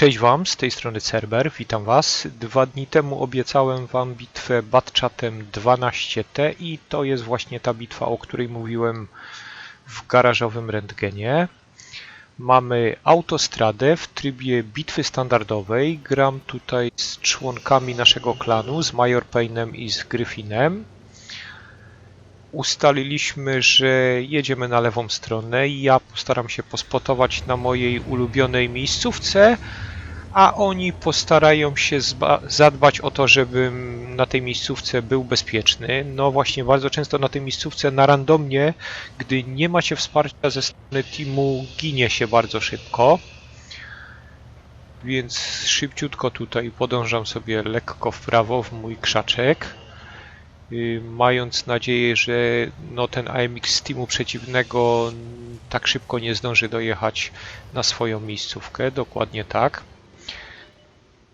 Cześć Wam, z tej strony Cerber, witam Was. Dwa dni temu obiecałem Wam bitwę Batchatem 12T i to jest właśnie ta bitwa, o której mówiłem w garażowym rentgenie. Mamy autostradę w trybie bitwy standardowej. Gram tutaj z członkami naszego klanu, z Major Payne'em i z Gryfinem. Ustaliliśmy, że jedziemy na lewą stronę i ja postaram się pospotować na mojej ulubionej miejscówce, a oni postarają się zadbać o to, żebym na tej miejscówce był bezpieczny. No właśnie, bardzo często na tej miejscówce na randomnie, gdy nie macie wsparcia ze strony teamu, ginie się bardzo szybko. Więc szybciutko tutaj podążam sobie lekko w prawo w mój krzaczek y, mając nadzieję, że no, ten AMX z teamu przeciwnego tak szybko nie zdąży dojechać na swoją miejscówkę. Dokładnie tak.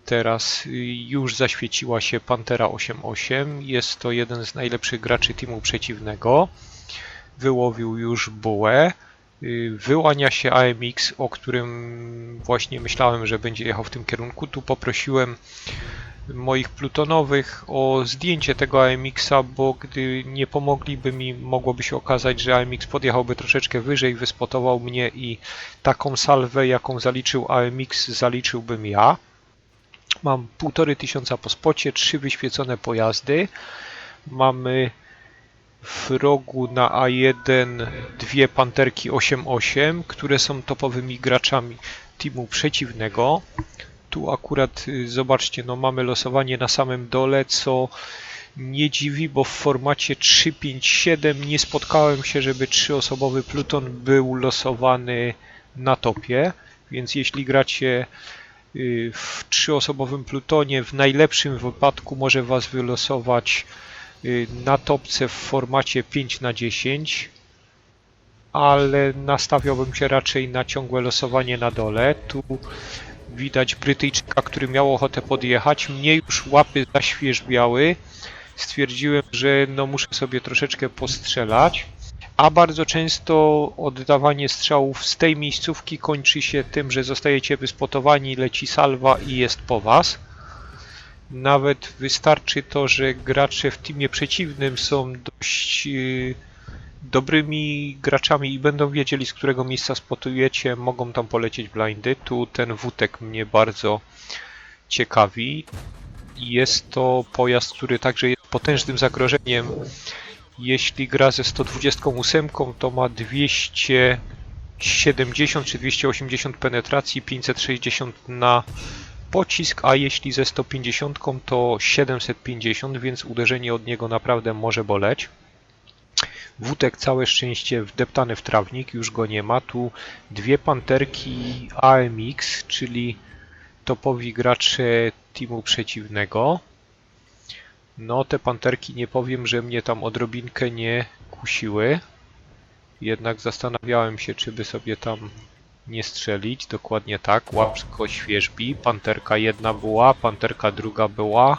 Teraz już zaświeciła się Pantera 8.8. Jest to jeden z najlepszych graczy teamu przeciwnego. Wyłowił już bułę. Y, Wyłania się AMX, o którym właśnie myślałem, że będzie jechał w tym kierunku. Tu poprosiłem moich plutonowych o zdjęcie tego AMX-a, bo gdy nie pomogliby mi, mogłoby się okazać, że AMX podjechałby troszeczkę wyżej, wyspotował mnie i taką salwę, jaką zaliczył AMX, zaliczyłbym ja. Mam półtorej tysiąca po spocie, trzy wyświecone pojazdy. Mamy w rogu na A1 dwie panterki 8.8, które są topowymi graczami teamu przeciwnego. Tu akurat y, zobaczcie, no mamy losowanie na samym dole, co nie dziwi, bo w formacie 357 nie spotkałem się, żeby trzyosobowy pluton był losowany na topie, więc jeśli gracie w trzyosobowym plutonie, w najlepszym wypadku może Was wylosować y, na topce w formacie 5 na 10 ale nastawiałbym się raczej na ciągłe losowanie na dole. Tu widać Brytyjczyka, który miał ochotę podjechać. Mnie już łapy zaświeżbiały. Stwierdziłem, że no muszę sobie troszeczkę postrzelać. A bardzo często oddawanie strzałów z tej miejscówki kończy się tym, że zostajecie wyspotowani, leci salwa i jest po was. Nawet wystarczy to, że gracze w teamie przeciwnym są dość yy, dobrymi graczami i będą wiedzieli, z którego miejsca spotujecie, mogą tam polecieć blindy. Tu ten wutek mnie bardzo ciekawi. Jest to pojazd, który także jest potężnym zagrożeniem. Jeśli gra ze 128, to ma 270 czy 280 penetracji, 560 na pocisk, a jeśli ze 150 to 750, więc uderzenie od niego naprawdę może boleć. Wutek całe szczęście wdeptany w trawnik, już go nie ma. Tu dwie panterki AMX, czyli topowi gracze teamu przeciwnego. No, te panterki nie powiem, że mnie tam odrobinkę nie kusiły. Jednak zastanawiałem się, czy by sobie tam nie strzelić. Dokładnie tak. Łapsko świeżbi. Panterka jedna była, panterka druga była.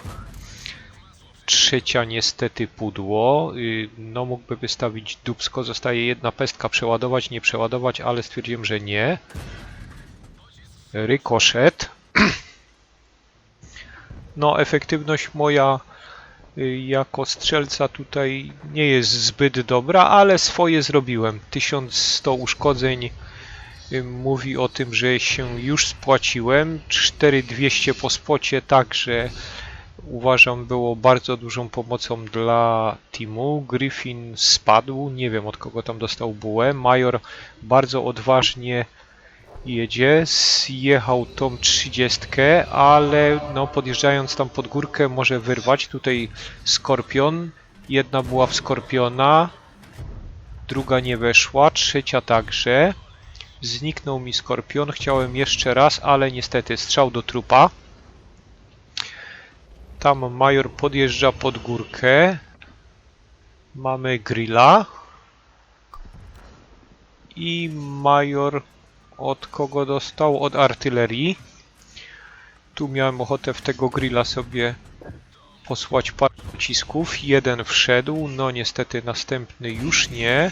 Trzecia niestety pudło. Y, No mógłby wystawić dubsko. Zostaje jedna pestka przeładować, nie przeładować, ale stwierdziłem, że nie. Rykoszet. No efektywność moja jako strzelca tutaj nie jest zbyt dobra, ale swoje zrobiłem. 1100 uszkodzeń y, mówi o tym, że się już spłaciłem. 4200 po spocie, także uważam było bardzo dużą pomocą dla teamu. Griffin spadł, nie wiem od kogo tam dostał bułę. Major bardzo odważnie jedzie, zjechał tą 30, ale no podjeżdżając tam pod górkę może wyrwać. Tutaj Skorpion, jedna była w Skorpiona, druga nie weszła, trzecia także. Zniknął mi Skorpion, chciałem jeszcze raz, ale niestety strzał do trupa. Tam major podjeżdża pod górkę. Mamy grilla. I major od kogo dostał? Od artylerii. Tu miałem ochotę w tego grilla sobie posłać parę pocisków. Jeden wszedł, no niestety następny już nie.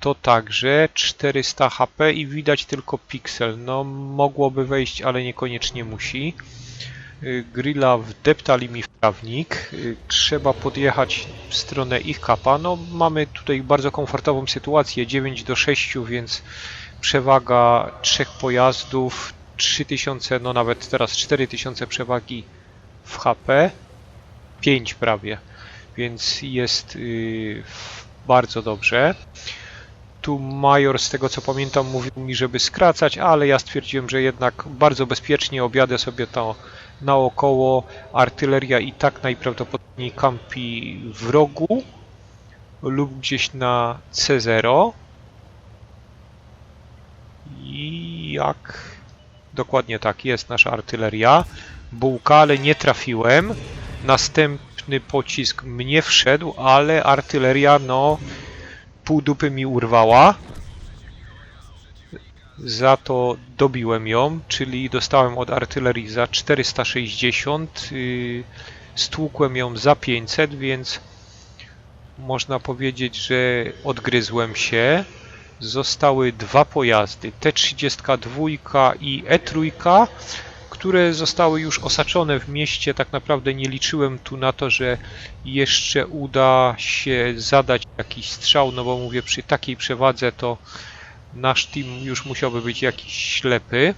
to także 400 HP i widać tylko piksel. No mogłoby wejść, ale niekoniecznie musi. Y, grilla wdeptali mi w prawnik. Y, trzeba podjechać w stronę ich kapa. No mamy tutaj bardzo komfortową sytuację 9 do 6, więc przewaga trzech pojazdów 3000, no nawet teraz 4000 przewagi w HP 5 prawie, więc jest yy, bardzo dobrze. Tu major, z tego co pamiętam, mówił mi, żeby skracać, ale ja stwierdziłem, że jednak bardzo bezpiecznie objadę sobie to naokoło. Artyleria i tak najprawdopodobniej kampi w rogu lub gdzieś na C0. I jak? Dokładnie tak, jest nasza artyleria. Bułka, ale nie trafiłem. Następny pocisk mnie wszedł, ale artyleria, no, pół dupy mi urwała. Za to dobiłem ją, czyli dostałem od artylerii za 460, yy, stłukłem ją za 500, więc można powiedzieć, że odgryzłem się. Zostały dwa pojazdy, T-32 i E-3 które zostały już osaczone w mieście. Tak naprawdę nie liczyłem tu na to, że jeszcze uda się zadać jakiś strzał, no bo mówię, przy takiej przewadze to nasz team już musiałby być jakiś ślepy.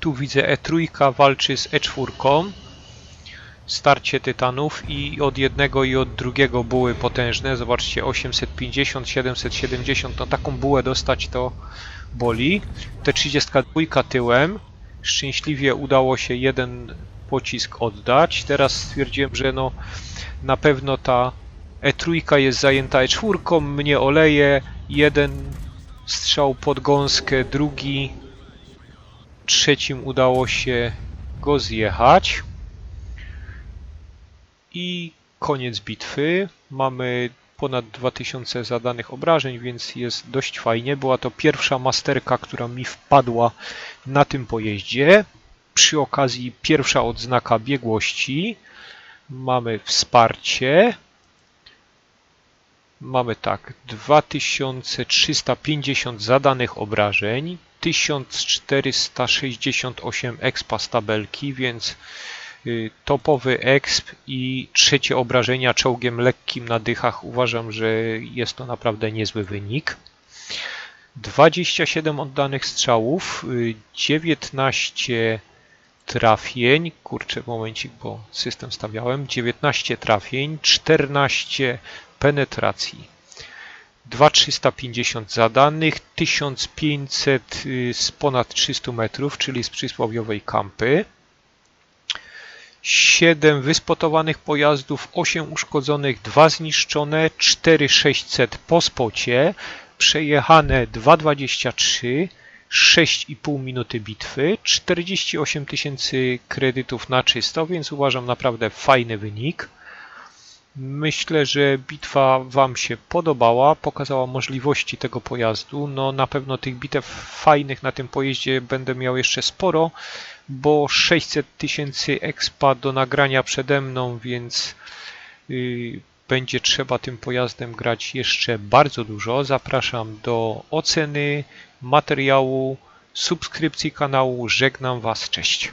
Tu widzę E3 walczy z E4. Starcie tytanów i od jednego i od drugiego buły potężne. Zobaczcie, 850, 770. No taką bułę dostać to boli. T32 tyłem. Szczęśliwie udało się jeden pocisk oddać. Teraz stwierdziłem, że no na pewno ta E3 jest zajęta E4, mnie oleje. Jeden strzał pod gąskę, drugi, trzecim udało się go zjechać. I koniec bitwy. Mamy ponad 2000 zadanych obrażeń, więc jest dość fajnie. Była to pierwsza masterka, która mi wpadła na tym pojeździe. Przy okazji pierwsza odznaka biegłości. Mamy wsparcie. Mamy tak, 2350 zadanych obrażeń, 1468 expa z tabelki, więc topowy exp i trzecie obrażenia czołgiem lekkim na dychach. Uważam, że jest to naprawdę niezły wynik. 27 oddanych strzałów, 19 y, trafień, kurczę momencik, bo system stawiałem, 19 trafień, 14 penetracji. 2350 zadanych, 1500 y, z ponad 300 metrów, czyli z przysłowiowej kampy. 7 wyspotowanych pojazdów, 8 uszkodzonych, 2 zniszczone, 4600 po spocie, przejechane 2,23, 6,5 minuty bitwy, 48 tysięcy kredytów na czysto, więc uważam naprawdę fajny wynik. Myślę, że bitwa Wam się podobała, pokazała możliwości tego pojazdu. No na pewno tych bitew fajnych na tym pojeździe będę miał jeszcze sporo, bo 600 tysięcy expa do nagrania przede mną, więc yy, będzie trzeba tym pojazdem grać jeszcze bardzo dużo. Zapraszam do oceny materiału, subskrypcji kanału. Żegnam Was, cześć.